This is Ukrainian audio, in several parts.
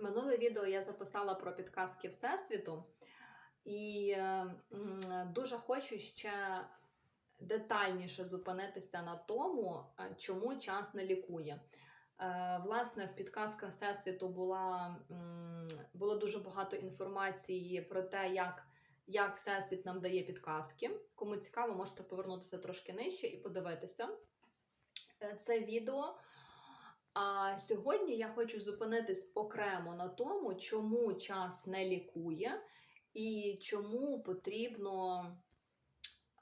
Минуле відео я записала про підказки Всесвіту, і е, дуже хочу ще детальніше зупинитися на тому, е, чому час не лікує. Е, Власне, в підказках Всесвіту була, було дуже багато інформації про те, як, як Всесвіт нам дає підказки. Кому цікаво, можете повернутися трошки нижче і подивитися це відео. А сьогодні я хочу зупинитись окремо на тому, чому час не лікує, і чому потрібно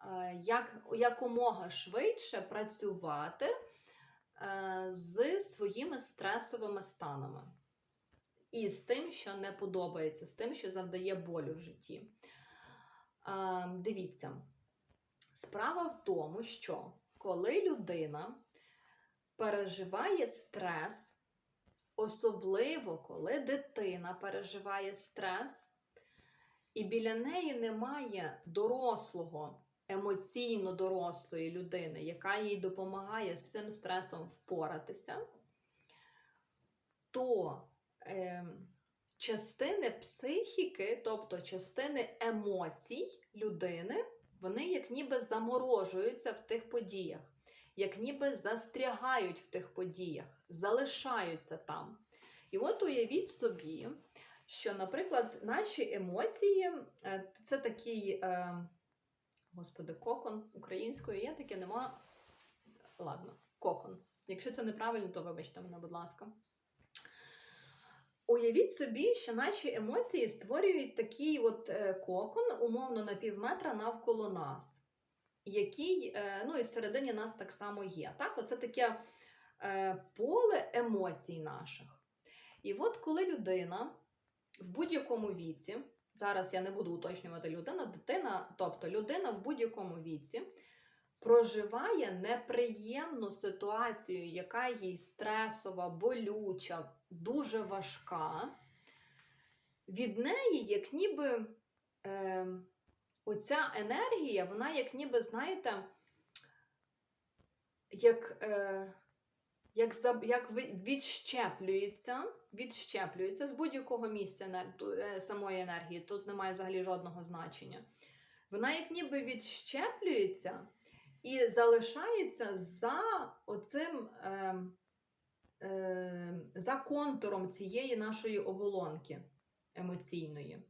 е, як, якомога швидше працювати е, з своїми стресовими станами. І з тим, що не подобається, з тим, що завдає болю в житті. Е, Дивіться, справа в тому, що коли людина переживає стрес, особливо коли дитина переживає стрес, і біля неї немає дорослого, емоційно дорослої людини, яка їй допомагає з цим стресом впоратися, то е, частини психіки, тобто частини емоцій людини, вони як ніби заморожуються в тих подіях як ніби застрягають в тих подіях, залишаються там. І от уявіть собі, що, наприклад, наші емоції е, це такий, е, господи, кокон українською є, таке нема. Ладно, кокон. Якщо це неправильно, то вибачте мене, будь ласка. Уявіть собі, що наші емоції створюють такий от е, кокон, умовно на пів метра навколо нас який, е, ну і всередині нас так само є. Так, Оце таке е, поле емоцій наших. І от коли людина в будь-якому віці, зараз я не буду уточнювати людина, дитина, тобто людина в будь-якому віці проживає неприємну ситуацію, яка їй стресова, болюча, дуже важка, від неї, як ніби. Е, оця енергія, вона, як ніби, знаєте, як е, як, як відщеплюється, відщеплюється з будь-якого місця е, самої енергії, тут немає взагалі жодного значення. Вона, як ніби відщеплюється і залишається за оцим. Е, за контуром цієї нашої оболонки емоційної,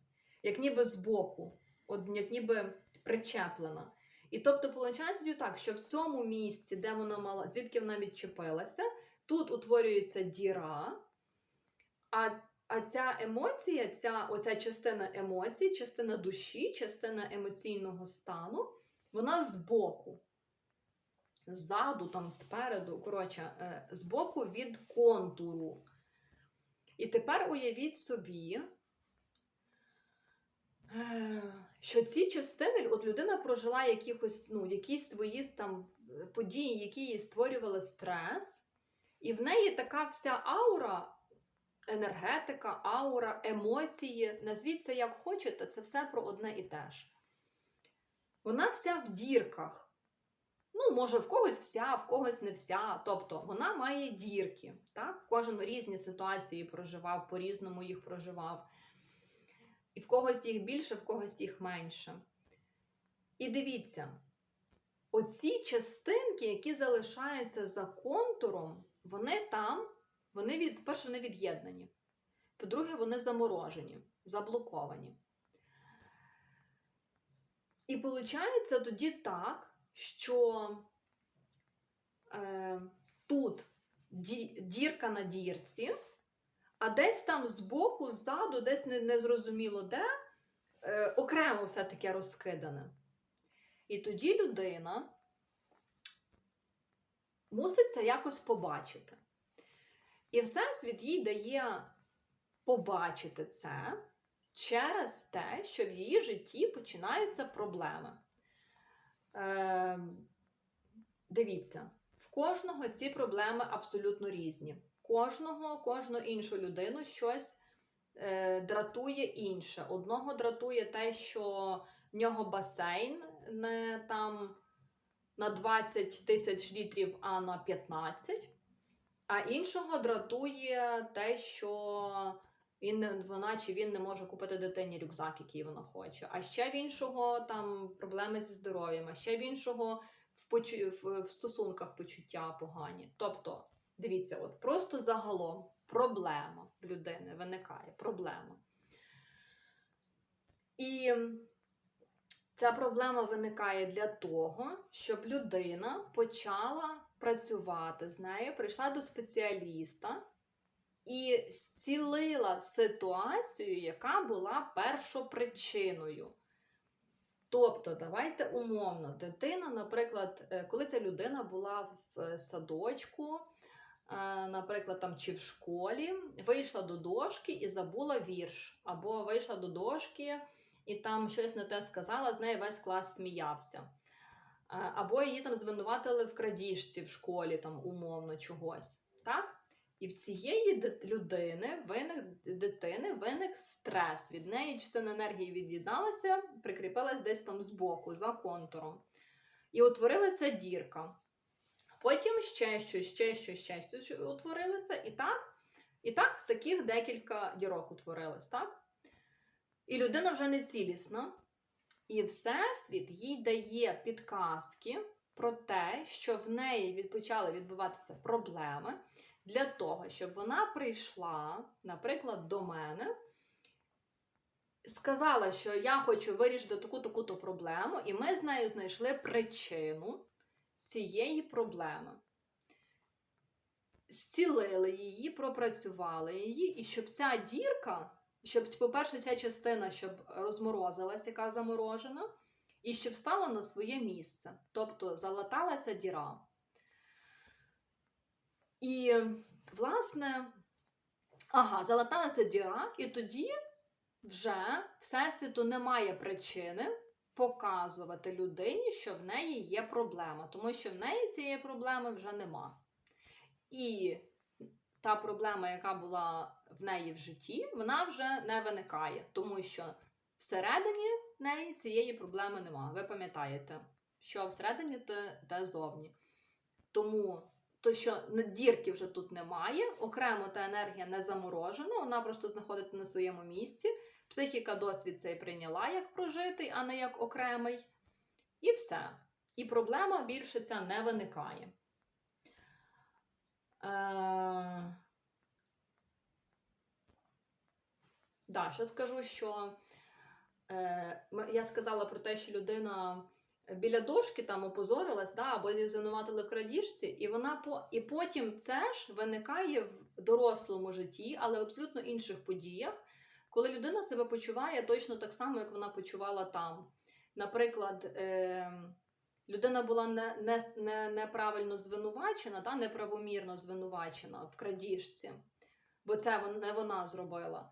як ніби збоку от як ніби причеплена. І тобто, виходить так, що в цьому місці, де вона мала, звідки вона відчепилася, тут утворюється діра, а а ця емоція, ця оця частина емоцій, частина душі, частина емоційного стану, вона збоку. Ззаду, там, спереду, коротше, е, збоку від контуру. І тепер уявіть собі, що ці частини, от людина прожила якихось, ну, якісь свої там е, події, які їй створювали стрес, і в неї така вся аура, енергетика, аура, емоції, назвіть це як хочете, це все про одне і те ж. Вона вся в дірках. Ну, може, в когось вся, в когось не вся. Тобто вона має дірки. Так? Кожен різні ситуації проживав, по-різному їх проживав. І в когось їх більше, в когось їх менше. І дивіться, оці частинки, які залишаються за контуром, вони там, вони від, по-перше, вони від'єднані. По-друге, вони заморожені, заблоковані. І виходить тоді так, що е, тут дірка на дірці. А десь там збоку, ззаду, десь незрозуміло де, е, окремо все таке розкидане. І тоді людина мусить це якось побачити. І Всесвіт їй дає побачити це через те, що в її житті починаються проблеми. Е, Дивіться, в кожного ці проблеми абсолютно різні кожного, кожну іншу людину щось е, дратує інше. Одного дратує те, що в нього басейн не там на 20 тисяч літрів, а на 15. А іншого дратує те, що Він вона чи він не може купити дитині рюкзак, який вона хоче. А ще в іншого там проблеми зі здоров'ям, а ще в іншого в, почу... в стосунках почуття погані. Тобто, дивіться, от просто загалом проблема в людини виникає проблема. І ця проблема виникає для того, щоб людина почала працювати з нею, прийшла до спеціаліста і зцілила ситуацію, яка була першопричиною. Тобто, давайте умовно, дитина, наприклад, е, коли ця людина була в е, садочку, наприклад, там чи в школі, вийшла до дошки і забула вірш, або вийшла до дошки і там щось не те сказала, з нею весь клас сміявся. Або її там звинуватили в крадіжці в школі, там умовно чогось. Так? І в цієї людини виник дитини виник стрес. Від неї частина енергії від'єдналася, прикріпилась десь там збоку, за контуром. І утворилася дірка. Потім ще щось, ще щось, ще щось утворилося. І так, і так таких декілька дірок утворилось, так? І людина вже не цілісна. І Всесвіт їй дає підказки про те, що в неї почали відбуватися проблеми для того, щоб вона прийшла, наприклад, до мене, сказала, що я хочу вирішити таку-таку-то проблему, і ми з нею знайшли причину цієї проблеми. Зцілили її, пропрацювали її, і щоб ця дірка щоб, по-перше, ця частина щоб розморозилась, яка заморожена, і щоб стала на своє місце. Тобто залаталася діра. І, власне, ага, залаталася діра, і тоді вже Всесвіту немає причини показувати людині, що в неї є проблема, тому що в неї цієї проблеми вже нема. І та проблема, яка була в неї в житті, вона вже не виникає, тому що всередині неї цієї проблеми нема. Ви пам'ятаєте, що всередині те, те зовні. Тому то, що дірки вже тут немає, окремо та енергія не заморожена, вона просто знаходиться на своєму місці. Психіка досвід цей прийняла як прожитий, а не як окремий. І все. І проблема більше ця не виникає. Е... Да, ще скажу, що е, я сказала про те, що людина біля дошки там опозорилась, да, або її звинуватили в крадіжці, і вона по і потім це ж виникає в дорослому житті, але в абсолютно інших подіях, коли людина себе почуває точно так само, як вона почувала там. Наприклад, е, людина була не, не, не, неправильно звинувачена, та, неправомірно звинувачена в крадіжці, бо це не вона зробила.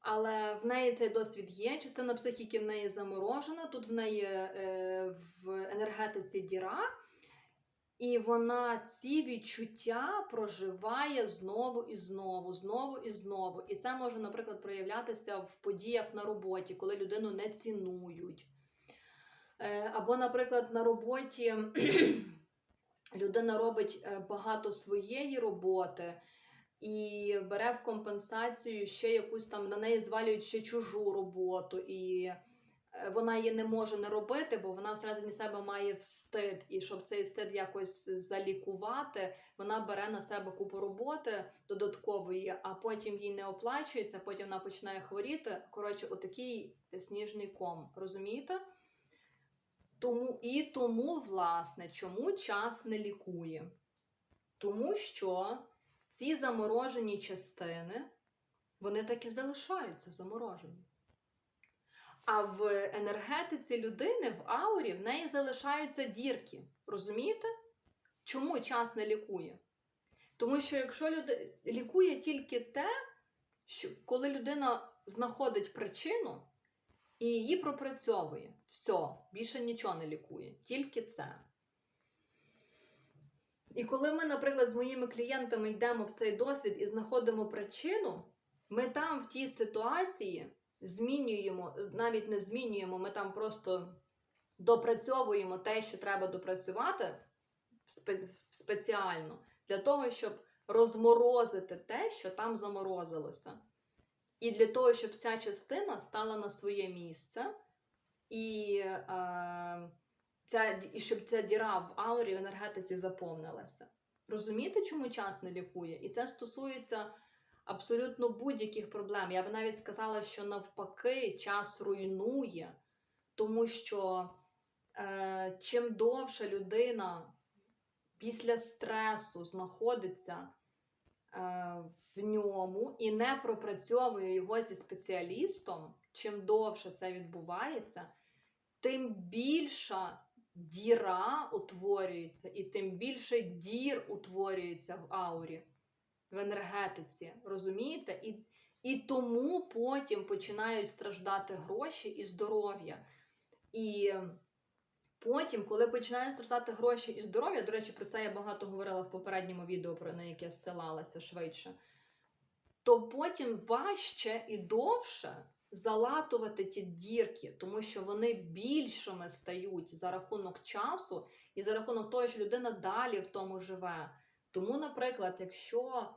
Але в неї цей досвід є. Частина психіки в неї заморожена. Тут в неї е, в енергетиці діра, і вона ці відчуття проживає знову і знову, знову і знову. І це може, наприклад, проявлятися в подіях на роботі, коли людину не цінують. Е, або, наприклад, на роботі людина робить е, багато своєї роботи і бере в компенсацію ще якусь там на неї звалюють ще чужу роботу, і е, вона її не може не робити, бо вона всередині себе має встид. І щоб цей встид якось залікувати, вона бере на себе купу роботи додаткової, а потім їй не оплачується, потім вона починає хворіти. Коротше, отакий сніжний ком. Розумієте? Тому і тому, власне, чому час не лікує? Тому що ці заморожені частини, вони так і залишаються заморожені. А в енергетиці людини, в аурі, в неї залишаються дірки. Розумієте? Чому час не лікує? Тому що якщо люди... лікує тільки те, що коли людина знаходить причину і її пропрацьовує, все, більше нічого не лікує, тільки це. І коли ми, наприклад, з моїми клієнтами йдемо в цей досвід і знаходимо причину, ми там в тій ситуації змінюємо, навіть не змінюємо, ми там просто допрацьовуємо те, що треба допрацювати спеціально, для того, щоб розморозити те, що там заморозилося. І для того, щоб ця частина стала на своє місце, і, е, ця, і щоб ця діра в аурі в енергетиці заповнилася. Розумієте, чому час не лікує? І це стосується абсолютно будь-яких проблем. Я би навіть сказала, що навпаки час руйнує, тому що е, чим довше людина після стресу знаходиться е, в ньому і не пропрацьовує його зі спеціалістом, чим довше це відбувається, тим більша діра утворюється, і тим більше дір утворюється в аурі, в енергетиці. Розумієте? І, і тому потім починають страждати гроші і здоров'я. І потім, коли починають страждати гроші і здоров'я, до речі, про це я багато говорила в попередньому відео, про на яке зсилалася швидше, то потім важче і довше залатувати ті дірки, тому що вони більшими стають за рахунок часу і за рахунок того, що людина далі в тому живе. Тому, наприклад, якщо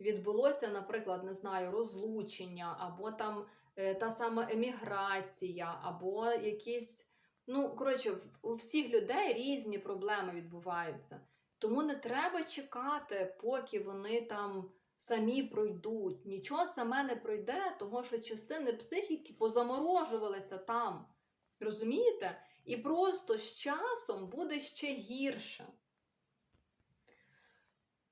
відбулося, наприклад, не знаю, розлучення, або там е, та сама еміграція, або якісь. Ну, коротше, у всіх людей різні проблеми відбуваються. Тому не треба чекати, поки вони там самі пройдуть. Нічого саме не пройде, того що частини психіки позаморожувалися там. Розумієте? І просто з часом буде ще гірше.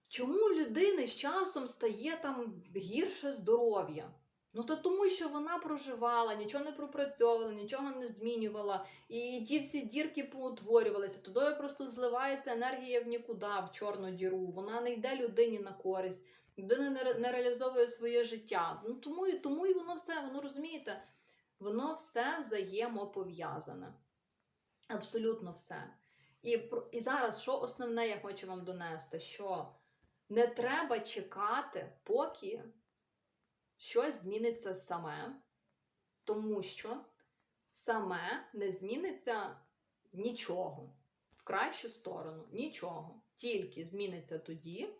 Чому у людини з часом стає там гірше здоров'я? Ну, то тому, що вона проживала, нічого не пропрацьовувала, нічого не змінювала, і ті всі дірки поутворювалися. Туди просто зливається енергія в нікуди, в чорну діру. Вона не йде людині на користь, людина не, реалізовує своє життя. Ну тому і тому і воно все, воно розумієте, воно все взаємопов'язане. Абсолютно все. І, і зараз, що основне, я хочу вам донести, що не треба чекати, поки щось зміниться саме, тому що саме не зміниться нічого в кращу сторону, нічого. Тільки зміниться тоді,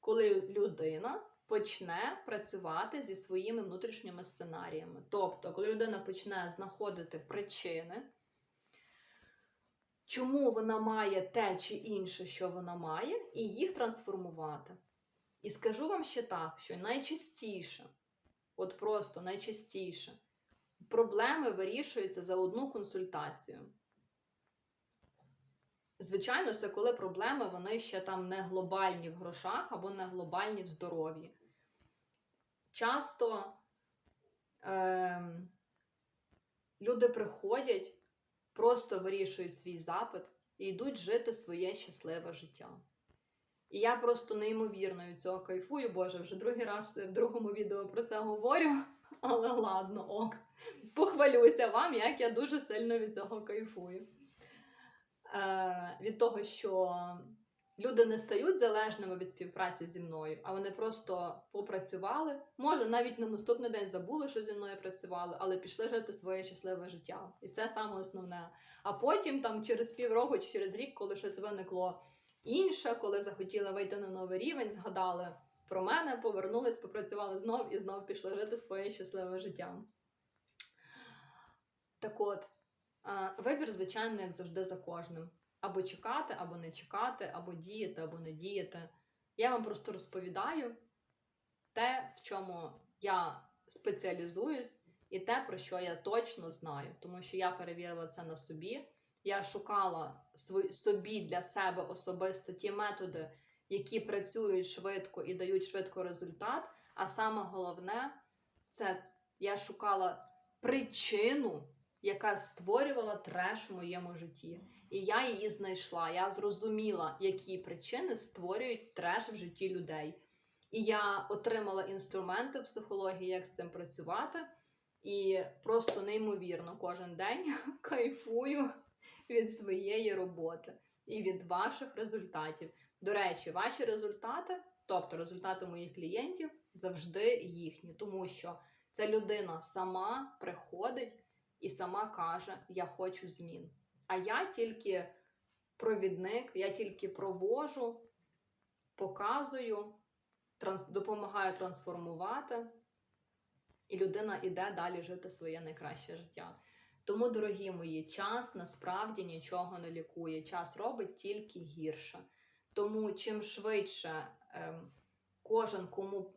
коли людина почне працювати зі своїми внутрішніми сценаріями. Тобто, коли людина почне знаходити причини, чому вона має те чи інше, що вона має, і їх трансформувати. І скажу вам ще так, що найчастіше, от просто найчастіше, проблеми вирішуються за одну консультацію. Звичайно, це коли проблеми вони ще там не глобальні в грошах або не глобальні в здоров'ї. Часто ем, люди приходять, просто вирішують свій запит і йдуть жити своє щасливе життя. І я просто неймовірно від цього кайфую. Боже, вже другий раз в другому відео про це говорю. Але ладно, ок. Похвалюся вам, як я дуже сильно від цього кайфую. Е, від того, що люди не стають залежними від співпраці зі мною, а вони просто попрацювали. Може, навіть на наступний день забули, що зі мною працювали, але пішли жити своє щасливе життя. І це саме основне. А потім, там, через півроку чи через рік, коли щось виникло інше, коли захотіли вийти на новий рівень, згадали про мене, повернулись, попрацювали знов і знов пішли жити своє щасливе життя. Так от, вибір, звичайно, як завжди, за кожним. Або чекати, або не чекати, або діяти, або не діяти. Я вам просто розповідаю те, в чому я спеціалізуюсь, і те, про що я точно знаю, тому що я перевірила це на собі. Я шукала собі для себе особисто ті методи, які працюють швидко і дають швидко результат. А саме головне, це я шукала причину, яка створювала треш в моєму житті. І я її знайшла. Я зрозуміла, які причини створюють треш в житті людей. І я отримала інструменти психології, як з цим працювати. І просто неймовірно кожен день кайфую від своєї роботи і від ваших результатів. До речі, ваші результати, тобто результати моїх клієнтів, завжди їхні, тому що ця людина сама приходить і сама каже: Я хочу змін. А я тільки провідник, я тільки провожу, показую, транс- допомагаю трансформувати і людина іде далі жити своє найкраще життя. Тому, дорогі мої, час насправді нічого не лікує. Час робить тільки гірше. Тому чим швидше ем, кожен, кому,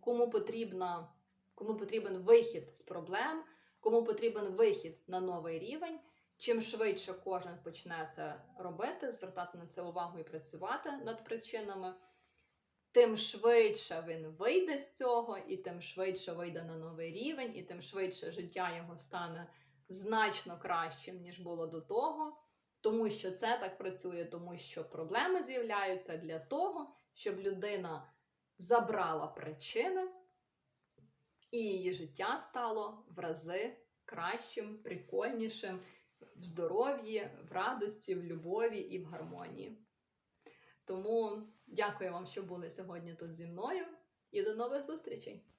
кому, потрібна, кому потрібен вихід з проблем, кому потрібен вихід на новий рівень, чим швидше кожен почне це робити, звертати на це увагу і працювати над причинами, тим швидше він вийде з цього, і тим швидше вийде на новий рівень, і тим швидше життя його стане значно кращим, ніж було до того. Тому що це так працює, тому що проблеми з'являються для того, щоб людина забрала причини, і її життя стало в рази кращим, прикольнішим в здоров'ї, в радості, в любові і в гармонії. Тому дякую вам, що були сьогодні тут зі мною, і до нових зустрічей!